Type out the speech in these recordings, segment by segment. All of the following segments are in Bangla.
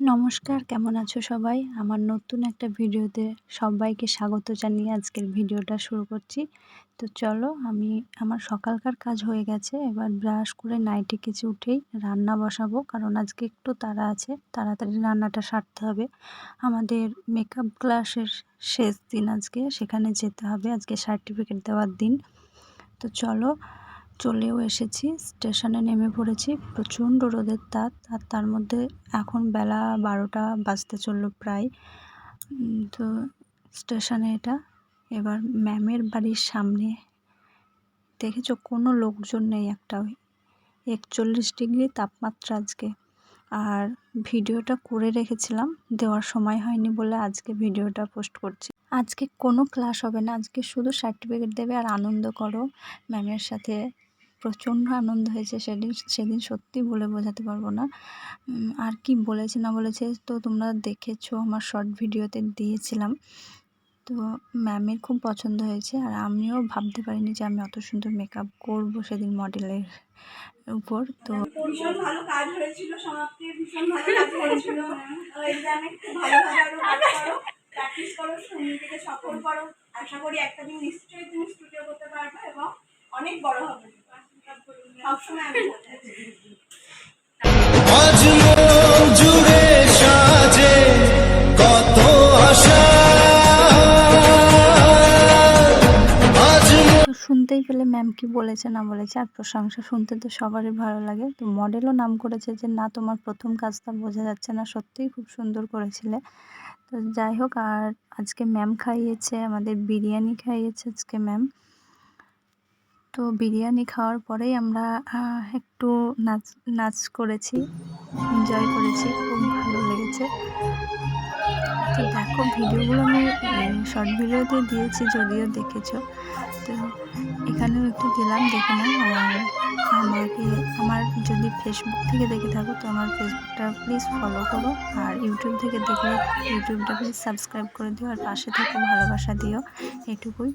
নমস্কার, কেমন আছো সবাই? আমার নতুন একটা ভিডিওতে সবাইকে স্বাগত জানিয়ে আজকের ভিডিওটা শুরু করছি। তো চলো, আমি, আমার সকালকার কাজ হয়ে গেছে, এবার ব্রাশ করে নাইটে কিছু উঠেই রান্না বসাবো, কারণ আজকে একটু তাড়া আছে, তাড়াতাড়ি রান্নাটা সারতে হবে। আমাদের মেকআপ ক্লাসের শেষ দিন আজকে, সেখানে যেতে হবে, আজকে সার্টিফিকেট দেওয়ার দিন। তো চলো চলেও এসেছি, স্টেশনে নেমে পড়েছি, প্রচণ্ড রোদের তাপ, আর তার মধ্যে এখন বেলা বারোটা বাজতে চলল প্রায়। তো স্টেশনে এটা। এবার ম্যামের বাড়ির সামনে। দেখেছ, কোনো লোকজন নেই একটাও একচল্লিশ ডিগ্রি তাপমাত্রা আজকে। আর ভিডিওটা করে রেখেছিলাম, দেওয়ার সময় হয়নি বলে আজকে ভিডিওটা পোস্ট করছি। আজকে কোনো ক্লাস হবে না। আজকে শুধু সার্টিফিকেট দেবে আর আনন্দ করো। ম্যামের সাথে প্রচণ্ড আনন্দ হয়েছে। সেদিন সেদিন সত্যি বলে বোঝাতে পারব না। আর কি বলেছে না বলেছে তো তোমরা দেখেছ, আমার শর্ট ভিডিওতে দিয়েছিলাম। তো ম্যামের খুব পছন্দ হয়েছে আর আমিও ভাবতে পারিনি যে আমি অত সুন্দর মেকআপ করব সেদিন মডেলের উপর। তো ভীষণ ভালো কাজ হয়েছিল সমাপ্তি ভীষণ ভালো কাজ হয়েছিল প্র্যাকটিস করো নিজেকে থেকে সফল করো। আশা করি একটা দিন নিশ্চয়ই তুমি স্টুডিও করতে পারবে এবং অনেক বড় হবে। সবসময় আমি জুড়ে শুনতেই পেলে ম্যাম কি বলেছে না বলেছে, আর প্রশংসা শুনতে তো সবারই ভালো লাগে। তো মডেলও নাম করেছে যে, না, তোমার প্রথম কাজটা বোঝা যাচ্ছে না, সত্যিই খুব সুন্দর করেছিলে। তো যাই হোক, আর আজকে ম্যাম খাইয়েছে, আমাদের বিরিয়ানি খাইয়েছে আজকে ম্যাম তো বিরিয়ানি খাওয়ার পরেই আমরা একটু নাচ নাচ করেছি এনজয় করেছি, খুব ভালো লেগেছে। দেখো ভিডিওগুলো আমি শর্ট ভিডিওতে দিয়েছি যদিও দেখেছ। তো এখানেও একটু দিলাম, দেখে আর আমাকে, আমার যদি ফেসবুক থেকে দেখে থাকো, তো আমার ফেসবুকটা প্লিজ ফলো করো। আর ইউটিউব থেকে দেখলে ইউটিউবটা প্লিজ সাবস্ক্রাইব করে দিও। আর পাশে থেকে, ভালোবাসা দিও, এটুকুই।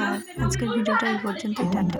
আর আজকের ভিডিওটা এই পর্যন্ত টাটা।